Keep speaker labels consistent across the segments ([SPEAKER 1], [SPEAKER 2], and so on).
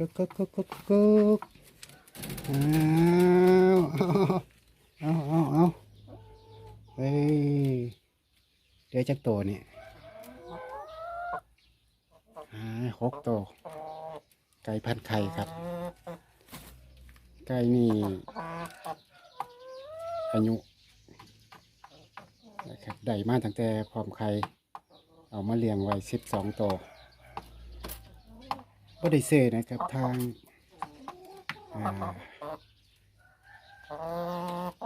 [SPEAKER 1] กุ๊กกุ๊กกุ๊กกุ๊กกุ๊กอ้าเอาเอาเอาเฮ้ยเดี๋ยวจักโตเนี่ยอ่าหกโต ไก่พันไข่ครับ ไก่นี่อายุนะครับได้มาตั้งแต่พร้อมไข่เอามาเลี้ยงไว้สิบสองตัว บ่ได้เซนะครับทาง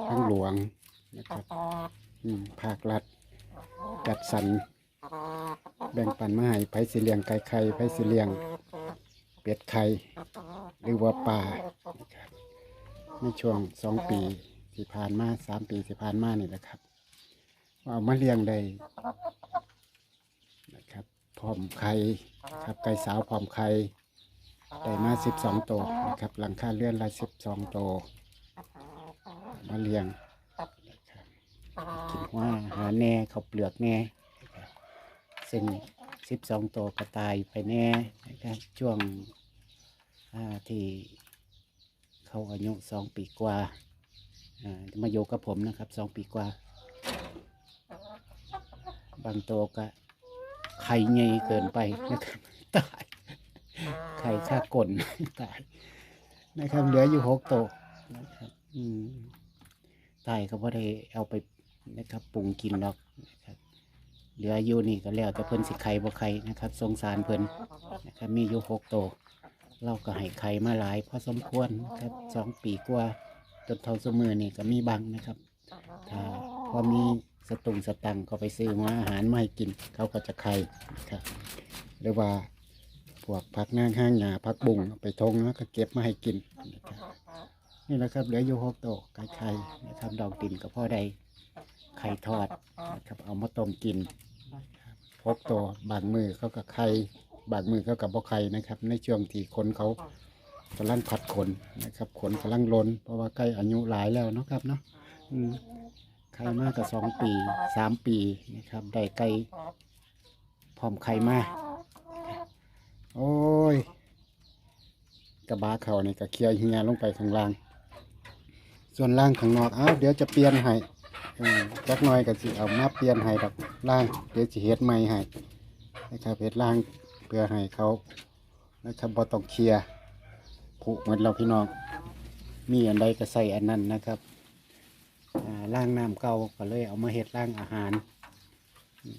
[SPEAKER 1] ทางหลวงนะครับภาครัฐจัดสรรแบ่งปันมาให้ไผสิเลียงไก่ไข่ไผสิเลียงเป็ดไข่หรือว่าปลานะครับในช่วงสองปีที่ผ่านมาสามปีที่ผ่านมานี่แหละครับว่าเอามาเลี้ยงได้นะครับพร้อมไข่ครับไก่สาวพร้อมไข่ ได้มาสิบสองตัวนะครับ หลังคาเลื่อนละสิบสองตัวมาเลี้ยงคิดว่าหาแน่เขาเปลือกแน่นะครับซึ่งสิบสองตัวก็ตายไปแน่นะครับช่วงที่เขาอายุสองปีกว่าอ่ามาอยู่กับผมนะครับสองปีกว่า บางตัวก็ไข่ใหญ่เกินไปนะครับตาย ไข่ค่ากลนตายนะครับเหลืออยู่หกตัวนะครับ อืมตายก็บ่ได้เอาไปนะครับปรุงกินหรอกนะครับ เหลืออยู่นี่ก็แล้วแต่เพิ่นสิไข่บ่ไข่นะครับ สงสารเพิ่นนะครับ มีอยู่หกตัวเราก็ให้ไข่มาหลายพอสมควรนะครับสองปีกว่าจนเท่าสมือนี่ก็มีบังนะครับ ถ้าพอมีสตุงสตังค์ก็ไปซื้อมาอาหารมาให้กิน เขาก็จะไข่นะครับหรือว่า พวกผักนางห้างหยาผักบุ้งเอาไปทงแล้วก็เก็บมาให้กินนะครับนี่แหละครับเหลืออยู่หกโตวไก่ไข่นะครับดอกติ่นกับพ่อใดไข่ทอดนะครับเอามาต้มกินนะครับหกตัวบางมือเขากับไข่บางมือเขากับบ่ไข่นะครับ ในช่วงที่คนเขากำลังผัดขนนะครับ ขนกำลังล้น เพราะว่าไก่อายุหลายแล้วเนาะครับเนาะอืมไข่มากกับสองปีสามปีนะครับได้ไก่พร้อมไข่มา โอ้ย กระบะเขานี่ก็เคลียร์เฮียลงไปข้างล่าง ส่วนล่างข้างนอกเอ้าเดี๋ยวจะเปลี่ยนให้จักหน่อยก็สิเอามาเปลี่ยนให้ดอกล่าง เดี๋ยวจะเฮ็ดใหม่ให้นะครับเฮ็ดล่างเพื่อให้เขานะครับบ่ต้องเคลียร์ผุเหมือนเราพี่น้องมีอันใดก็ใส่อันนั้นนะครับล่างน้ำเก่าก็เลยเอามาเฮ็ดล่างอาหารอืม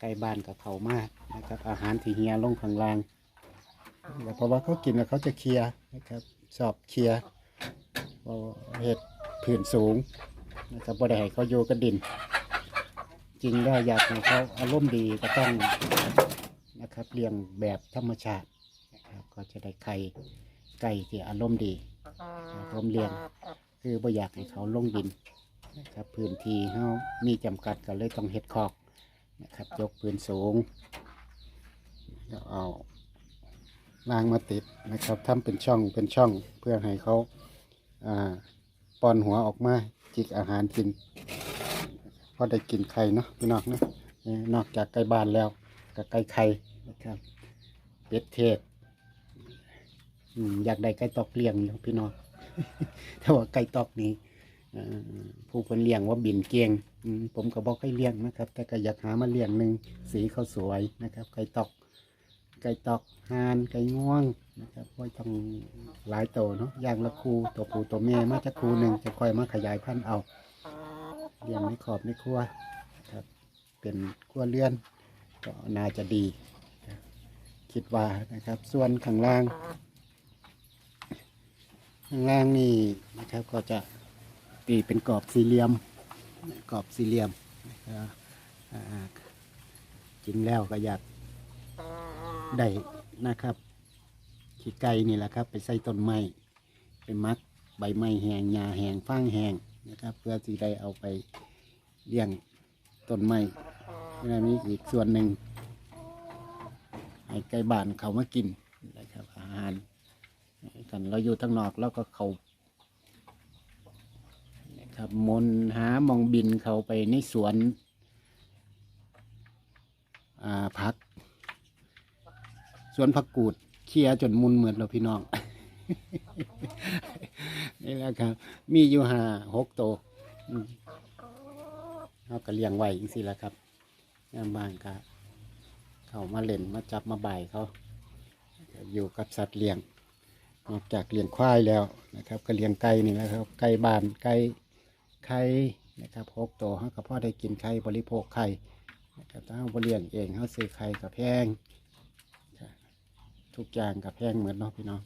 [SPEAKER 1] ใกล้บ้านกับเขามากนะครับอาหารที่เฮียลงข้างล่าง เพราะว่าเขากินแล้วเขาจะเคลียร์นะครับชอบเคลียร์เพราะว่าเฮ็ดผื่นสูงนะครับบ่ได้ให้เขาอยู่กับดิน จริงแล้วอยากให้เขาอารมณ์ดีก็ต้องนะครับเลี้ยงแบบธรรมชาตินะครับก็จะได้ไข่ไก่ที่อารมณ์ดีนะครับผมเลี้ยงคือบ่อยากให้เขาลงดินนะครับพื้นที่เฮามีจำกัดก็เลยต้องเฮ็ดคอกนะครับยกพื้นสูงแล้วเอา รางมาติดนะครับทำเป็นช่องเป็นช่องเพื่อให้เขาอ่าป้อนหัวออกมาจิกอาหารกินพอได้กินไข่เนาะพี่น้องเนาะเอ่อนอกจากไก่บ้านแล้วก็ไก่ไข่นะครับเป็ดเทศอืมอยากได้ไก่ตอกเลี้ยงอยู่พี่น้อง แต่ว่าไก่ตอกนี้เอ่อผู้คนเลี้ยงว่าบินเกียงอืมผมก็บอกให้เลี้ยงนะครับ แต่ก็อยากหามาเลี้ยงหนึ่งสีเขาสวยนะครับ ไก่ตอก ไก่ตอกหานไก่ง่วงนะครับไว้ต้องหลายตัวเนาะอย่างละคูตัวผู้ตัวแม่มาจากคูหนึ่งจะค่อยมาขยายพันธุ์เอาเลี้ยงในขอบในครัวนะครับ เป็นครัวเรือนก็น่าจะดีครับคิดว่านะครับ ส่วนข้างล่าง ข้างล่างนี่นะครับก็จะตีเป็นกรอบสี่เหลี่ยมกรอบสี่เหลี่ยมนะครับอ่าจริงแล้วก็อยาก ได้นะครับ ขี้ไก่นี่แหละครับ ไปใส่ต้นไม้ไปมัดใบไม้แหงหญ้าแหงฟางแหงนะครับ เพื่อที่ได้เอาไปเลี้ยงต้นไม้แล้วมีอีกส่วนหนึ่งให้ไก่บ้านเขามากินนะครับ อาหารกันเราอยู่ทั้งนอกแล้วก็เขานะครับมนหามองบินเขาไปในสวนอ่าพัก สวนผักกูดเคลียจนมุนเหมือนเราพี่น้อง นี่แหละครับ มีอยู่ห้าหกตัวเขาก็เลี้ยงไว้จังสิแหละครับยามบ้านก็เขามาเล่นมาจับมาบ่ายเขา อยู่กับสัตว์เลี้ยง นอกจากเลี้ยงควายแล้วนะครับ ก็เลี้ยงไก่นี่แหละครับ ไก่บ้านไก่ไข่นะครับหกตัวเขาก็พอได้กินไข่บริโภคไข่นะครับถ้าเราเลี้ยงเองเขาซื้อไข่กับแพง ทุกอย่างกับแพงเหมือนเนาะพี่น้อง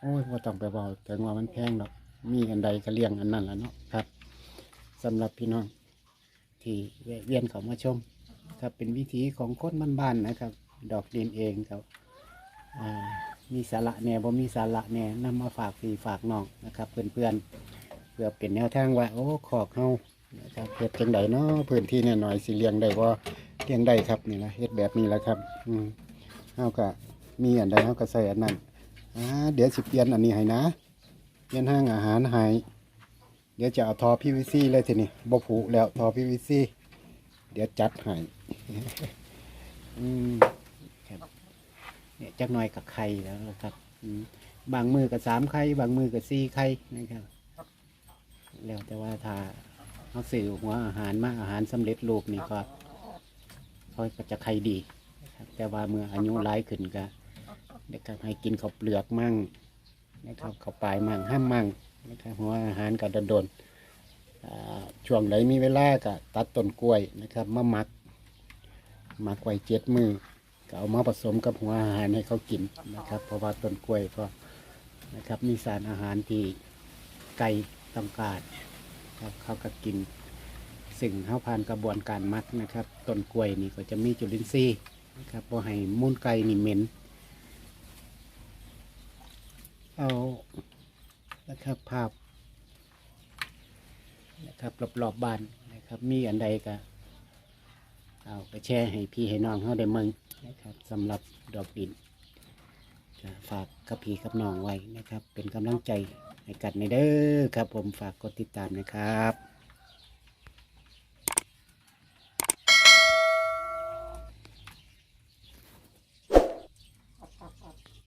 [SPEAKER 1] โอ้ยว่าต้องไปบอกถึงว่ามันแพงหรอกมีอันใดก็เลี้ยงอันนั้นแหละเนาะครับสำหรับพี่น้อง ที่แวะเวียนเขามาชม ครับเป็นวิถีของคนบ้านๆนะครับ ดอกดินเองครับมีสาระแน่บ่มีสาระแน่นำมาฝากพี่ฝากน้องนะครับ เพื่อนๆเพื่อเป็นแนวทางว่าโอ้ขอกเฮานะครับเฮ็ดจังไดเนาะพื้นที่เนี่ยหน่อยสิเลี้ยงได้บ่เลี้ยงได้ครับนี่นะเฮ็ดแบบนี้แหละครับอืมเฮาก็ มีอันใดเฮาก็ใส่อันนั้นอ่าเดี๋ยวสิเปลี่ยนอันนี้ให้นะเปลี่ยนห้างอาหารให้เดี๋ยวจะเอาทอ PVC เลยทีนี้บ่ผูแล้วทอ PVC เดี๋ยวจัดให้อืมครับเนี่ยจักหน่อยกับไข่แล้วนะครับอืมบางมือกับสามไข่บางมือกับสี่ไข่นะครับ แล้วแต่ว่าถ้าเขาสื่อหัวอาหารมาอาหารสำเร็จรูปนี่ก็เขาก็จะไข่ดีนะครับแต่ว่าเมื่ออายุร้ายขึ้นก็ นะครับให้กินข้าวเปลือกมั่งนะครับข้าวปลายมั่งห้ามมั่งนะครับหัวอาหารก็โดนๆช่วงไหนมีเวลาก็ตัดต้นกล้วยนะครับมาหมักหมักไว้เจ็ดมือก็เอามาผสมกับหัวอาหารให้เขากินนะครับเพราะว่าต้นกล้วยก็นะครับมีสารอาหารที่ไก่ต้องการครับเขาก็กินสิ่งเขาผ่านกระบวนการมักนะครับต้นกล้วยนี่ก็จะมีจุลินทรีย์นะครับพอให้มูลไก่นี่เหม็น เอานะครับภาพนะครับรอบๆบบ้านนะครับ มีอันใดก็เอาไปแชร์ให้พี่ให้น้องเขาได้เมึงนะครับสำหรับดอกดินก็ฝากกับพี่กับน้องไว้นะครับ เป็นกำลังใจให้กันในเด้อครับ ผมฝากกดติดตามนะครับ